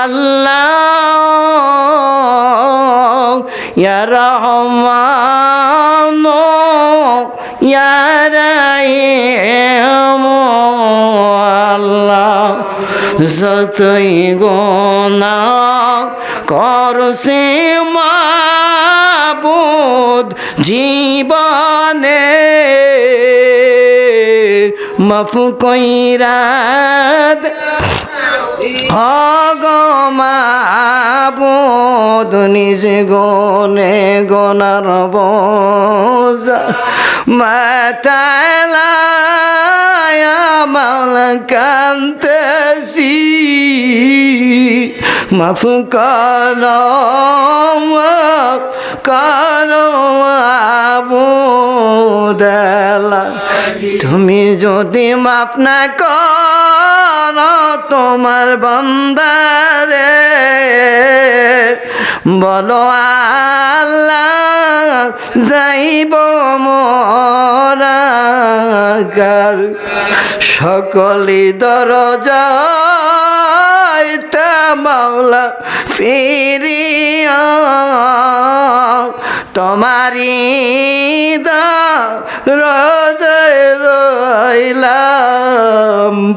আল্লাহ ইয়া রহমান যতই গোনা করছে মাবুদ মাফ কইরাত অগমাবোধ নিজ গনে গনার বোঝা। মাতালায় মাল কান্তসি মাফ কর কর আবুদালা। তুমি যদি মাফ না কর তোমার বন্দারে, বলো আল্লাহ যাইব মোরাকার সকলি দরজা মাওলা ফিরিয়া তোমারি হৃদয় রইলাম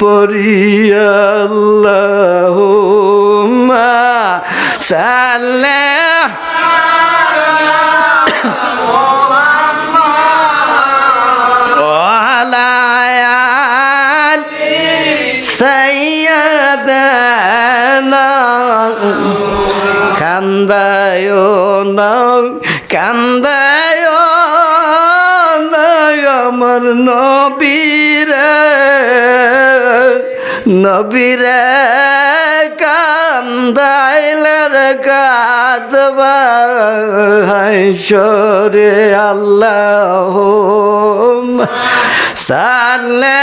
পরিয়াল্লাহ আলায়াল সৈয়দনা কান্দায় না কান্দায় আমার নবীরে নবীরে কান্দাইলের কাঁদবা সরে আল্লাহ সাল্লা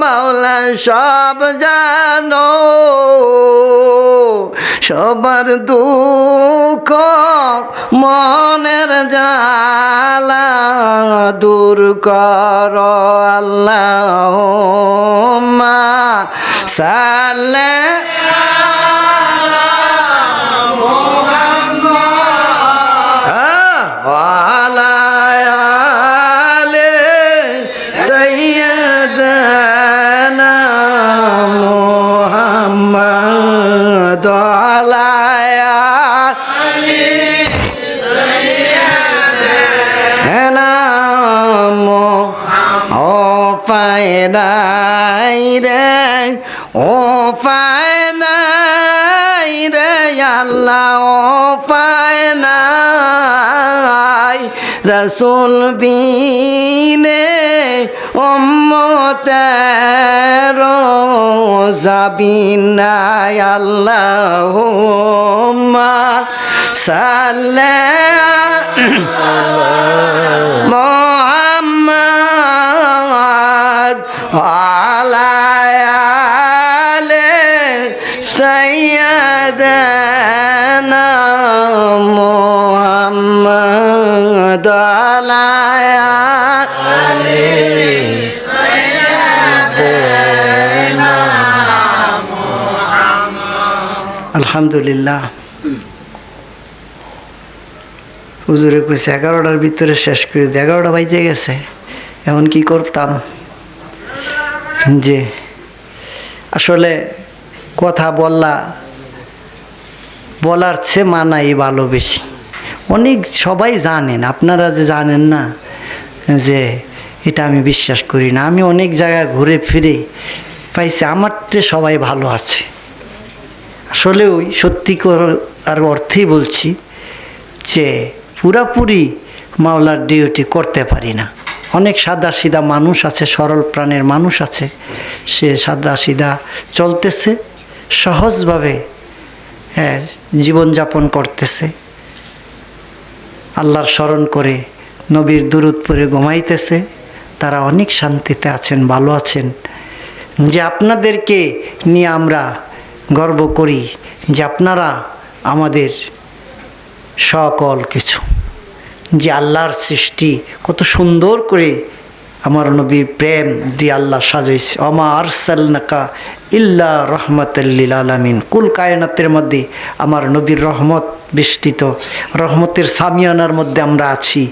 মাওলা সব জানো সবার দুঃখ মনের জালা দূর কর আল্লাহ সালে আলায়ালে পায়নাই রে ও পায়নাই রে আল্লাহ ও পায়নাই রসুল বিনে উম্মতের যাবিনাই আল্লাহ। মোহাম্মদ আলহামদুলিল্লাহ। হুজুরে কইছে এগারোটার ভিতরে শেষ করে এগারোটা বাজে গেছে এমন কি করতাম? যে আসলে কথা বললা, বলার চেয়ে মানাই ভালো বেশি। অনেক সবাই জানেন, আপনারা যে জানেন না, যে এটা আমি বিশ্বাস করি না। আমি অনেক জায়গায় ঘুরে ফিরে পাইছি, আমার চেয়ে সবাই ভালো আছে। আসলে ওই সত্যি আর অর্থেই বলছি যে পুরাপুরি মাওলার ডিউটি করতে পারি না। অনেক সাদা সিধা মানুষ আছে, সরল প্রাণের মানুষ আছে। সে সাদা সিধা চলতেছে, সহজভাবে হ্যাঁ জীবনযাপন করতেছে। আল্লাহর স্মরণ করে নবীর দূরত পরে ঘুমাইতেছে। তারা অনেক শান্তিতে আছেন, ভালো আছেন। যে আপনাদেরকে নিয়ে আমরা গর্ব করি, যে আপনারা আমাদের সকল কিছু। যে আল্লাহর সৃষ্টি, কত সুন্দর করে আমার নবীর প্রেম দিয়ে আল্লাহ সাজাইছে। অমা আরসালনাকা ইল্লা রহমতাল্লিল আলামিন। কুল কায়নাতের মধ্যে আমার নবীর রহমত বিস্তৃত রহমতের সামিয়ানার মধ্যে আমরা আছি,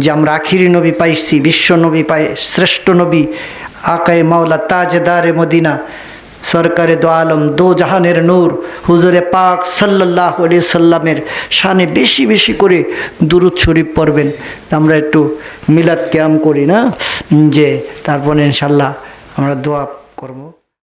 যে আমরা আখিরি নবী পাইছি, বিশ্ব নবী পাই শ্রেষ্ঠ নবী, আকায় মাওলা তাজদারে মদিনা। সরকারে দো আলম, দো জাহানের নূর। হুজুরে পাক সাল্লাহ আলি সাল্লামের সানে বেশি বেশি করে দুরুদ শরীফ পড়বেন। আমরা একটু মিলাদ ক্যাম করি না? যে তারপরে ইনশাল্লাহ আমরা দোয়া করব।